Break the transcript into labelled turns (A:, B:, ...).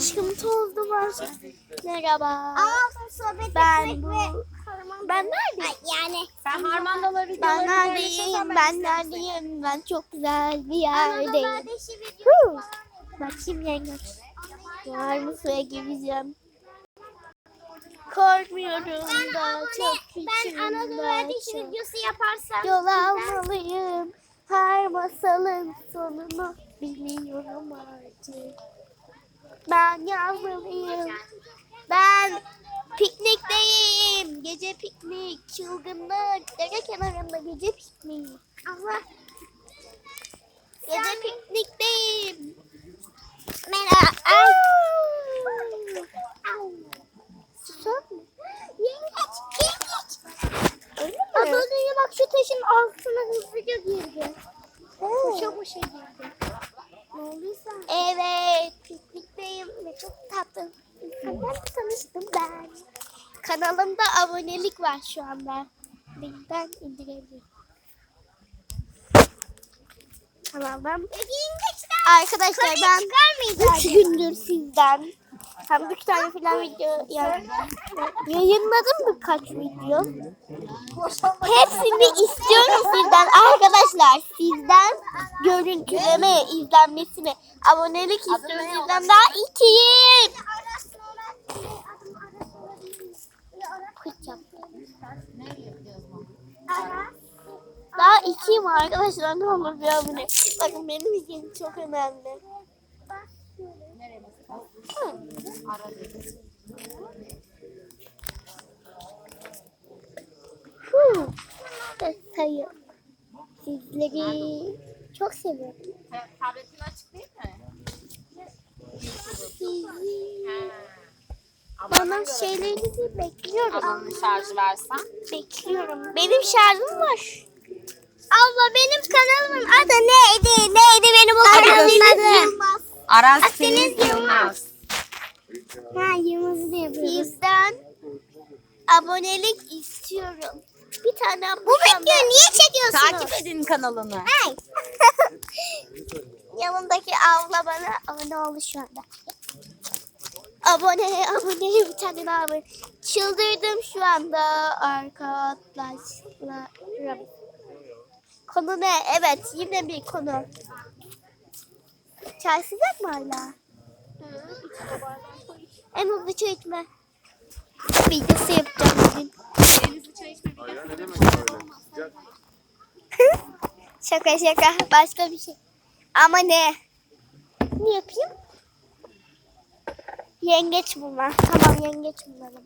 A: aşkım tozlu var. Merhaba.
B: Ama sohbet
A: Ben
B: etmek
A: bu-
B: ve.
A: Ben neredeyim?
B: Ay, yani.
C: Sen harmandaları
A: Ben neredeyim? Ben neredeyim? Ben çok güzel bir yerdeyim.
B: Yapıyor.
A: Bakayım yengeç. Var mı suya gireceğim? Korkmuyorum
B: Ben
A: da
B: abone,
A: çok
B: ben
A: küçüğüm
B: Anadolu'da
A: da
B: işi
A: çok.
B: videosu yaparsam.
A: Yol almalıyım. Her masalın sonunu biliyorum artık. Ben yazmalıyım. Ben piknikteyim. Gece piknik, çılgınlık. Dere kenarında gece piknik.
B: Allah.
A: Gece piknikteyim.
B: Merhaba. Ay.
A: Susar mı?
B: Yengeç. Yengeç. Az önce bak şu taşın altına hızlıca girdi. Koşa koşa girdi. Ne
A: piknikteyim ve çok tatlı insanlarla tanıştım ben. Kanalımda abonelik var şu anda. Linkten indirebilirim. Kanaldan. Arkadaşlar ben
B: çıkar mıydı
A: 3 gündür sizden tam 3 tane falan video ya, yayınladım birkaç video. Hepsini istiyorum sizden arkadaşlar. Sizden görüntüleme, izlenmesini, abonelik istiyorum sizden daha ikiyim. Daha ikiyim arkadaşlar ne olur bir abone. Bakın benim için çok önemli. Hı. Sayı. Sizleri çok seviyorum.
C: Tabletin açık değil mi?
A: Sizi. Bana şeylerinizi bekliyorum.
C: Ablanın şarjı versen.
A: Bekliyorum. Benim şarjım var.
B: Abla benim kanalımın adı neydi? Neydi benim o kanalımın adı?
C: Aras
B: Akdeniz
C: Deniz Yılmaz.
B: Ha Yılmaz'ı da yapıyoruz.
A: Sizden abonelik istiyorum. Bir tane
B: Bu videoyu niye çekiyorsunuz?
C: Takip edin kanalını.
B: Ay.
A: Yanımdaki abla bana abone oldu şu anda. Abone, abone, bir tane daha abone. Çıldırdım şu anda arkadaşlarım. Konu ne? Evet, yine bir konu. Çay sıcak mı hala? En hızlı çay içme. Videosu yapacağım bugün.
C: Denizli çay içme
A: şaka şaka. Başka bir şey. Ama ne? Ne yapayım? Yengeç bulma. Tamam yengeç bulalım.